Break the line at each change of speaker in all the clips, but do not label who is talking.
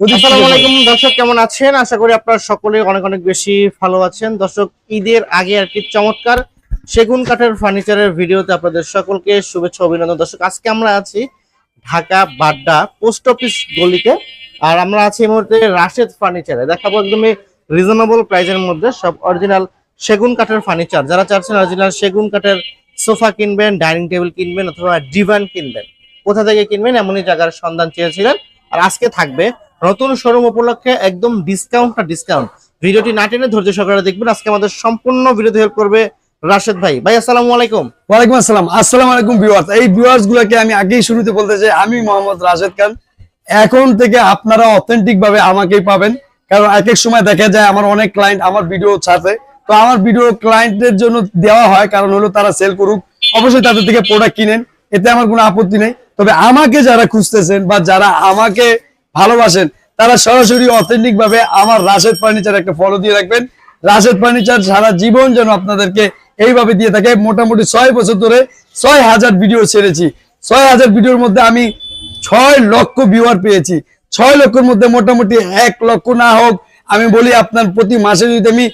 আসসালামু আলাইকুম দর্শক কেমন আছেন? আশা করি আপনারা সকলে অনেক অনেক বেশি ভালো আছেন। দর্শক ঈদের আগে আর কি চমৎকার সেগুন কাঠের ফার্নিচারের ভিডিওতে আপনাদের সকলকে শুভেচ্ছা অভিনন্দন। দর্শক আজকে আমরা আছি ঢাকা বাড্ডা পোস্ট অফিস গলিতে আর আমরা আছি এই মুহূর্তে রাশেদ ফার্নিচারে। দেখাবো একদমই রিজনেবল প্রাইসের মধ্যে সব অরিজিনাল সেগুন কাঠের ফার্নিচার। যারা চাচ্ছেন অরিজিনাল সেগুন কাঠের সোফা কিনবেন ডাইনিং টেবিল কিনবেন অথবা ডিভান কিনবেন কোথা থেকে কিনবেন এমনই জায়গার সন্ধান চেয়েছিলেন। আর আজকে থাকবে নতুন শোরুম উপলক্ষে একদম ডিসকাউন্ট আর ডিসকাউন্ট ভিডিওটি না টেনে ধৈর্য সহকারে দেখবেন। আজকে আমাদের সম্পূর্ণ ভিডিওতে হেল্প করবে রাশেদ ভাই। ভাই, আসসালামু আলাইকুম।
ওয়ালাইকুম আসসালাম। আসসালামু আলাইকুম ভিউয়ার্স এই ভিউয়ার্স গুলোকে আমি আগেই শুরুতে বলতে চাই, আমি মোহাম্মদ রাশেদ খান। এখন থেকে আপনারা অথেন্টিক ভাবে আমাকেই পাবেন। কারণ এক এক সময় দেখা যায় আমার অনেক ক্লায়েন্ট আমার ভিডিও ছাড়ে। তো আমার ভিডিও ক্লায়েন্টদের জন্য দেওয়া হয়, কারণ হলো তারা সেল করুক। অবশ্যই তাদের থেকে প্রোডাক্ট কিনেন, এতে আমার কোনো আপত্তি নেই। তবে আমাকে যারা খুঁজতেছেন বা যারা আমাকে ভালোবাসেন, তারা সরাসরি অথেন্টিক ভাবে আমার রাশেদ ফার্নিচার একটা ফলো দিয়ে রাখবেন। রাশেদ ফার্নিচার সারা জীবন যেন আপনাদেরকে এইভাবে দিয়ে থাকে। মোটামুটি ছয় বছর ধরে ছয় হাজার ভিডিও ছেড়েছি। ছয় হাজার ভিডিওর মধ্যে আমি ছয় লক্ষ ভিউয়ার পেয়েছি। ছয় লক্ষের মধ্যে মোটামুটি এক লক্ষ না হোক, আমি বলি আপনার প্রতি মাসে যদি আমি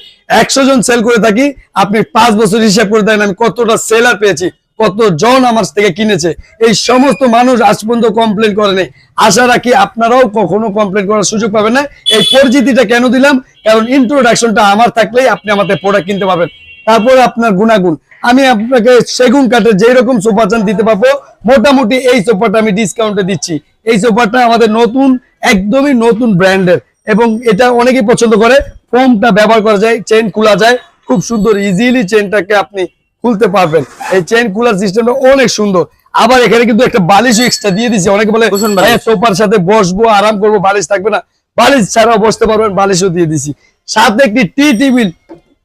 একশো জন সেল করে থাকি, আপনি পাঁচ বছর হিসাব করে দেখেন আমি কতটা সেলার পেয়েছি। কত জন আমার থেকে কিনেছে? এই সমস্ত মানুষ আজ পর্যন্ত কমপ্লেন করে নেই। আশা রাখি আপনারাও কখনো কমপ্লেন করার সুযোগ পাবেন না। এই পরিচিতিটা কেন দিলাম? কারণ ইন্ট্রোডাকশনটা আমার থাকলেই আপনি আমাদের প্রোডাক্ট কিনতে পারবেন। তারপরে আপনার গুণাগুণ। আমি আপনাকে সেগুন কাঠের যেই রকম সোফা চান দিতে পারব, মোটামুটি এই সোফাটা আমি ডিসকাউন্টে দিচ্ছি। এই সোফাটা আমাদের নতুন, একদমই নতুন ব্র্যান্ডের। এবং এটা অনেকেই পছন্দ করে। ফোমটা ব্যবহার করা যায় চেন খোলা যায়। খুব সুন্দর ইজিলি চেনটাকে আপনি খুলতে পারবেন। এই চেন খোলার সিস্টেমটা অনেক সুন্দর। আবার এখানে কিন্তু একটা বালিশ এক্সট্রা দিয়ে দিছি অনেকে বলে হ্যাঁ সোফার সাথে বসবো আরাম করব বালিশ থাকবে না। বালিশ ছাড়াও বসতে পারবেন বালিশও দিয়ে দিছি সাথে একটি টি টেবিল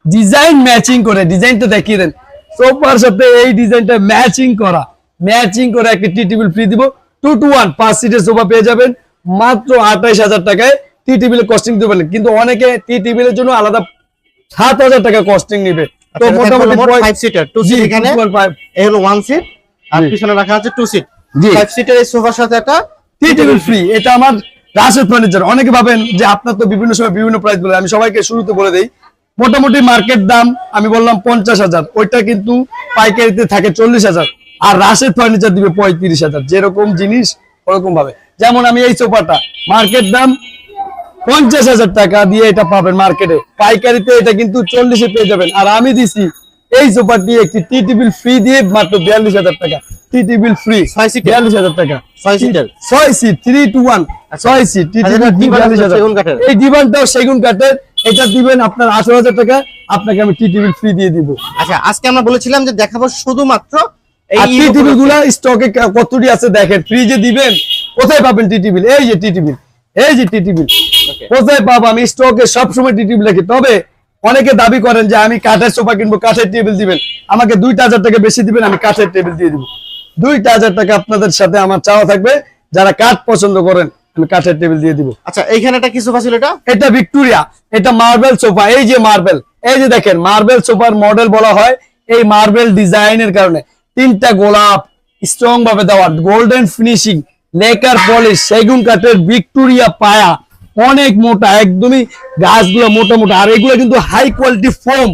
ডিজাইন ম্যাচিং করে ডিজাইনটা দেখিয়ে দেন। সোফার সাথে এই ডিজাইনটা ম্যাচিং করা। ম্যাচিং করে একটা টি টেবিল ফ্রি দিব। টু টু ওয়ান পাঁচ সিটের সোফা পেয়ে যাবেন। মাত্র আঠাইশ হাজার টাকায় টি টেবিলের কস্টিং দিতে পারেন কিন্তু অনেকে টি টেবিলের জন্য আলাদা সাত হাজার টাকা কস্টিং নিবে। তো মোটামুটি
ফাইভ সিটার টু সিট এখানে।
2.5
এই হলো ওয়ান সিট আর পিছনে রাখা আছে টু সিট। ফাইভ সিটের এই সোফার সাথে একটা
টেবিল ফ্রি এটা আমার রাশেদ ফার্নিচার অনেকে ভাবেন যে আপনার তো বিভিন্ন সময় বিভিন্ন প্রাইস বলে। আমি সবাইকে শুরুতে বলে দেই মোটামুটি মার্কেট দাম আমি বললাম পঞ্চাশ হাজার। ওইটা কিন্তু পাইকারিতে থাকে চল্লিশ হাজার। আর রাশেদ ফার্নিচার দিবে পঁয়ত্রিশ হাজার। যেরকম জিনিস ওরকম ভাবে যেমন আমি এই সোফাটা। মার্কেট দাম পঞ্চাশ হাজার টাকা দিয়ে এটা পাবেন মার্কেটে। পাইকারিতে এটা কিন্তু চল্লিশে পেয়ে যাবেন। আর আমি দিছি এই সোফাটি একটি টি টেবিল ফ্রি দিয়ে মাত্র বিয়াল্লিশ হাজার টাকা। টি টেবিল ফ্রি
ছয় সিটের?
বিয়াল্লিশ হাজার টাকা।
ছয় সিটের?
ছয় সিট থ্রি টু ওয়ান ছয় সিট
আর এটা divan আছে
এই ডিমান্ডটাও সেগুন কাঠের। এটা দিবেন আপনার আঠারো হাজার টাকা। আপনাকে আমি টি টেবিল ফ্রি দিয়ে দিব।
আচ্ছা আজকে আমরা বলেছিলাম যে দেখাবো শুধুমাত্র এই
টি টেবিলগুলা স্টকে কতটি আছে দেখেন। ফ্রিজে দিবেন কোথায় পাবেন টি টেবিল? এই যে টি টেবিল। এই যে টি টেবিল. কোথায় পাবো? আমি স্টকে সবসময় টি টেবিল রাখি তবে অনেকে দাবি করেন যে আমি কাঠের সোফা কিনবো কাঠের টেবিল দিবেন। আমাকে দুইটা হাজার টাকা বেশি দিবেন আমি কাঠের টেবিল দিয়ে দিব। দুইটা হাজার টাকা আপনাদের সাথে আমার চাওয়া থাকবে। যারা কাঠ পছন্দ করেন আমি কাঠের টেবিল দিয়ে দিব।
আচ্ছা এইখানে একটা কি সোফা ছিল এটা?
এটা ভিক্টোরিয়া। এটা মার্বেল সোফা। এই যে মার্বেল এই যে দেখেন মার্বেল সোফার মডেল বলা হয় এই মার্বেল ডিজাইনের কারণে। তিনটা গোলাপ স্ট্রং ভাবে দেওয়া গোল্ডেন ফিনিশিং লেকার পলিশ সেগুন কাঠের ভিক্টোরিয়া পায়া। অনেক মোটা, একদমই গাছগুলো মোটা মোটা। আর এগুলো কিন্তু high quality foam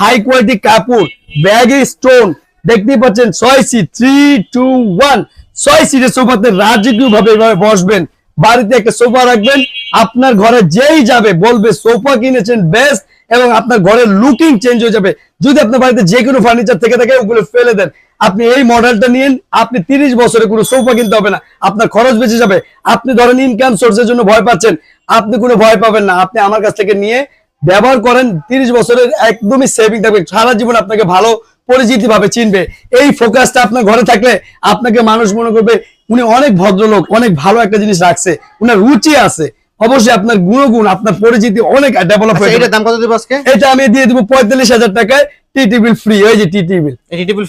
high quality কাপড় ব্যাগে স্টোন দেখতেই পাচ্ছেন, ছয় সি থ্রি টু ওয়ান ছয় সিটের সোফাতে রাজকীয় ভাবে এভাবে বসবেন। বাড়িতে একটা সোফা রাখবেন, আপনার ঘরে যেই যাবে, বলবে সোফা কিনেছেন বেস্ট এবং আপনার ঘরের লুকিং চেঞ্জ হয়ে যাবে। যদি আপনার বাড়িতে যে কোনো ফার্নিচার থেকে থাকে, ওগুলো ফেলে দেন। আপনি এই মডেলটা নিন আপনি তিরিশ বছরে কোনো সোফা কিনতে হবে না। আপনার খরচ বেঁচে যাবে। আপনি ধরেন ইনকাম সোর্সের জন্য ভয় পাচ্ছেন। আপনি কোনো ভয় পাবেন না। আপনি আমার কাছ থেকে নিয়ে ব্যবহার করেন, তিরিশ বছরের একদমই সেভিং থাকবে। সারা জীবন আপনাকে ভালো পরিচিতি ভাবে চিনবে। এই ফোকাসটা আপনার ঘরে থাকলে আপনাকে মানুষ মনে করবে, উনি অনেক ভদ্রলোক, অনেক ভালো একটা জিনিস রাখছে। উনার রুচি আছে। অবশ্যই আপনার গুণগুণ আপনার পরিচিতি অনেক ডেভেলপ
আচ্ছা
হয়ে যাবে।
দাম কত দেবো আজকে?
এটা আমি দিয়ে দিব পঁয়তাল্লিশ হাজার টাকায় টি টেবিল ফ্রি ওই যে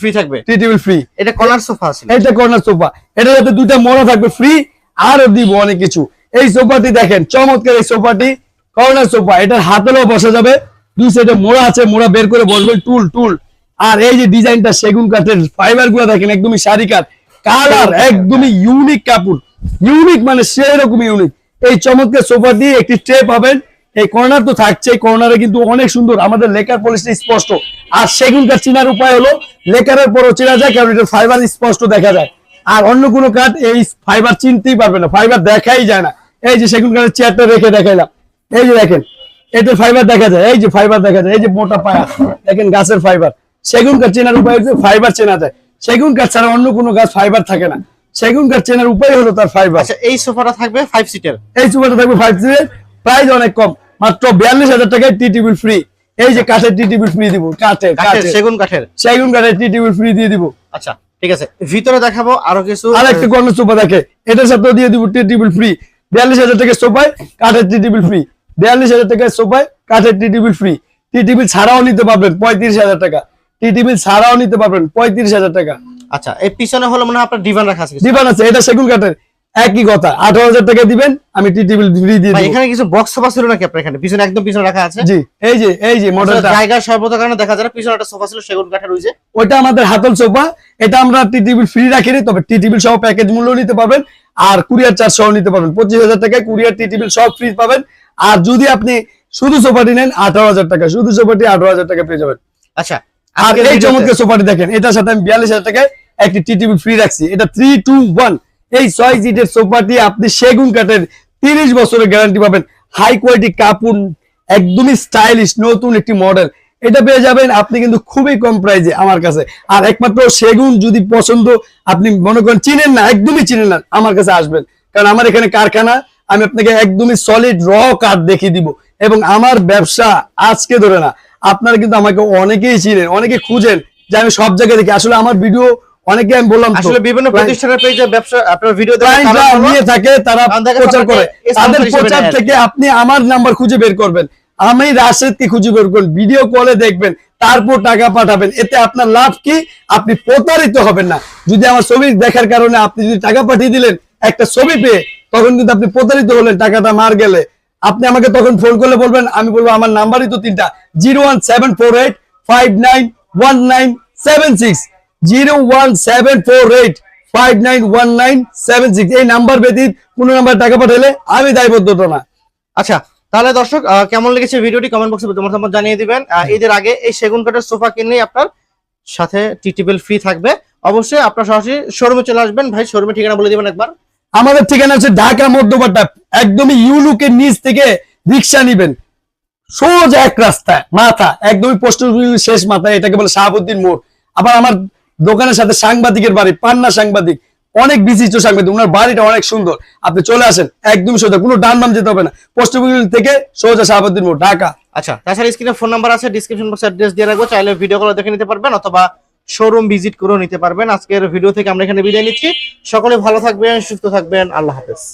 ফ্রি থাকবে?
ফ্রি
এটা কর্নার সোফা আছে
এটা কর্নার সোফা এটা যাতে দুইটা মোড়া থাকবে ফ্রি আরও দিব অনেক কিছু। এই সোফাটি দেখেন চমৎকার এই সোফাটি কর্নার সোফা এটার হাতেও বসা যাবে। দুই সাইডে মোড়া আছে মোড়া বের করে বসবে টুল টুল। আর এই যে ডিজাইনটা সেগুন কাঠের ফাইবারগুলো দেখেন একদমই শাড়ি কাঠ। কালার একদমই ইউনিক কাপড়। ইউনিক মানে সেই রকম ইউনিক এই চমৎকার সোফা দিয়ে একটি ট্রে পাবেন। এই কর্নার তো থাকছে কর্নারে কিন্তু অনেক সুন্দর। আমাদের লেকার পলিশটা স্পষ্ট। আর সেগুন কাঠ চেনার উপায় হলো, লেকারের পরও চেনা যায়, কারণ এটা ফাইবার স্পষ্ট দেখা যায়। আর অন্য কোনো কাঠ এই ফাইবার চিনতেই পারবে না ফাইবার দেখাই যায় না। এই যে সেগুন কাঠের চেয়ারটা রেখে দেখাইলাম। এই যে দেখেন এটার ফাইবার দেখা যায়, এই যে ফাইবার দেখা যায়, এই যে মোটা পায়া, দেখেন গাছের ফাইবার সেগুন কাঠ চেনার উপায় হচ্ছে ফাইবার চেনা যায়। সেগুন কাঠ ছাড়া অন্য কোনো গাছ ফাইবার থাকে না। সেগুন কাঠ চেনার উপায় হলো তার ফাইবার
আচ্ছা এই সোফাটা থাকবে ফাইভ সিটের
এই সুপারটা থাকবে ফাইভ সিটের প্রাইস অনেক কম মাত্র বিয়াল্লিশ হাজার টাকায় টি টিভি ফ্রি এই যে কাঠের টি টিভি ফ্রি দিব কাঠের
কাঠের সেগুন কাঠের।
সেগুন কাঠের। টি টিভি ফ্রি দিয়ে দিব।
আচ্ছা ঠিক আছে। ভিতরে দেখাবো আরও কিছু।
আর একটা কর্নার সোফা দেখে। এটার সাথেও দিয়ে দিব টি টেবিল ফ্রি বিয়াল্লিশ হাজার টাকা সোফায় কাঠের টি টেবিল ফ্রি বিয়াল্লিশ হাজার টাকায় সোফায় কাঠের tea table free tea table ছাড়াও নিতে পারবেন পঁয়ত্রিশ হাজার টাকা। টি টেবিল ছাড়াও নিতে পারবেন পঁয়ত্রিশ হাজার টাকা।
আচ্ছা এই পিছনে হলো মনে হয় আপনার ডিভান রাখা আছে।
দিবেন আছে এটা সেগুন কাঠের একই কথা। আঠারো হাজার টাকা দিবেন আমি টি টেবিল ফ্রি দিয়ে
ভাই এখানে কিছু বক্স সোফা ছিল নাকি আপনার এখানে? পিছনে একদম পিছনে রাখা আছে?
জি এই যে এই যে মডেলটা
জায়গা সর্বত কারণে দেখা যায় পিছনে একটা সোফা ছিল সেগুন কাঠের ওই যে।
ওটা আমাদের হাতল সোফা এটা আমরা টি টিভি ফ্রি রাখিনি তবে টি টিভি সহ প্যাকেজ মূল্য নিতে পারবেন আর কুরিয়ার চার্জ সহ নিতে পারবেন। পঁচিশ হাজার টাকায় কুরিয়ার টি টিভি সব ফ্রি পাবেন। আর যদি আপনি শুধু সোফাটি নেন আঠারো হাজার টাকা শুধু সোফাটি আঠারো হাজার টাকা পেয়ে যাবেন।
আচ্ছা
আর এই চমৎকার সোফাটি দেখেন এটার সাথে আমি বিয়াল্লিশ হাজার টাকায় একটি টি টিভি ফ্রি রাখছি। এটা থ্রি টু ওয়ান এই ছয় সিটের সোফাটি আপনি সেগুন কাঠের তিরিশ বছরের গ্যারান্টি পাবেন। হাই কোয়ালিটি কাপড়, একদমই স্টাইলিশ নতুন একটি মডেল এটা পেয়ে যাবেন আপনি কিন্তু খুবই কম প্রাইজে আমার কাছে। আর একমাত্র সেগুন যদি পছন্দ, আপনি মনে করেন চিনেন না, একদমই চিনেন না, আমার কাছে আসবেন। কারণ আমার এখানে কারখানা, আমি আপনাকে একদমই সলিড র কাঠ দেখিয়ে দিব। এবং আমার ব্যবসা আজকে ধরে না। আপনারা কিন্তু আমাকে অনেকেই চিনেন, অনেকে খুঁজেন যে আমি সব জায়গায় দেখি। আসলে আমার ভিডিও অনেকে আমি বললাম
আসলে বিভিন্ন প্রতিষ্ঠানের পেজে ব্যবসা আপনার ভিডিও
নিয়ে থাকে তারা প্রচার করে। তাদের প্রচার। থেকে আপনি আমার নাম্বার খুঁজে বের করবেন। আমি রাশেদকে খুঁজে বের করবেন ভিডিও কলে দেখবেন তারপর টাকা পাঠাবেন। এতে আপনার লাভ কি? আপনি প্রতারিত হবেন না। যদি আমার ছবি দেখার কারণে আপনি যদি টাকা পাঠিয়ে দিলেন একটা ছবি পেয়ে তখন কিন্তু আপনি প্রতারিত হলেন টাকাটা মার গেলে। আপনি আমাকে তখন ফোন করলে বলবেন আমি বলব আমার নাম্বারই তো তিনটা। Zero one seven four eight five nine one nine seven six. Zero one seven four eight five nine one nine seven six. এই নাম্বার ব্যতীত কোন নাম্বার টাকা পাঠালে আমি দায়বদ্ধতা না।
আচ্ছা তাহলে দর্শক কেমন লেগেছে ভিডিওটি কমেন্ট বক্সে মতামত জানিয়ে দিবেন। ঈদের আগে এই সেগুন কাঠের সোফা আপনার সাথে ফ্রি থাকবে। অবশ্যই আপনার সরাসরি শোরুমে চলে আসবেন। ভাই শোরুমে ঠিকানা বলে দিবেন একবার।
আমাদের ঠিকানা হচ্ছে ঢাকা একদমই ইউলুকের নিচ থেকে রিক্সা নিবেন। সোজা এক রাস্তায় মাথা একদমই পোস্ট শেষ মাথায় এটাকে বলে শাহাবুদ্দিন মোড়। আবার আমার দোকানের সাথে সাংবাদিকের বাড়ি, পান্না সাংবাদিক, অনেক বিশিষ্ট সাংবাদিক ওনার বাড়িটা অনেক সুন্দর। আপনি চলে আসেন একদম সোজা কোনো ডান নাম যেতে হবে না। অফিস থেকে সোজা শাহাবুদ্দিন মোড়, ঢাকা।
আচ্ছা তাছাড়া স্ক্রিনে ফোন নাম্বার আছে ডিসক্রিপশন বক্সে অ্যাড্রেস দিয়ে রাখব। চাইলে ভিডিও কল দেখে নিতে পারবেন অথবা শোরুম ভিজিট করেও নিতে পারবেন। আজকের ভিডিও থেকে আমরা এখানে বিদায় নিচ্ছি। সকলে ভালো থাকবেন, সুস্থ থাকবেন। আল্লাহ হাফেজ।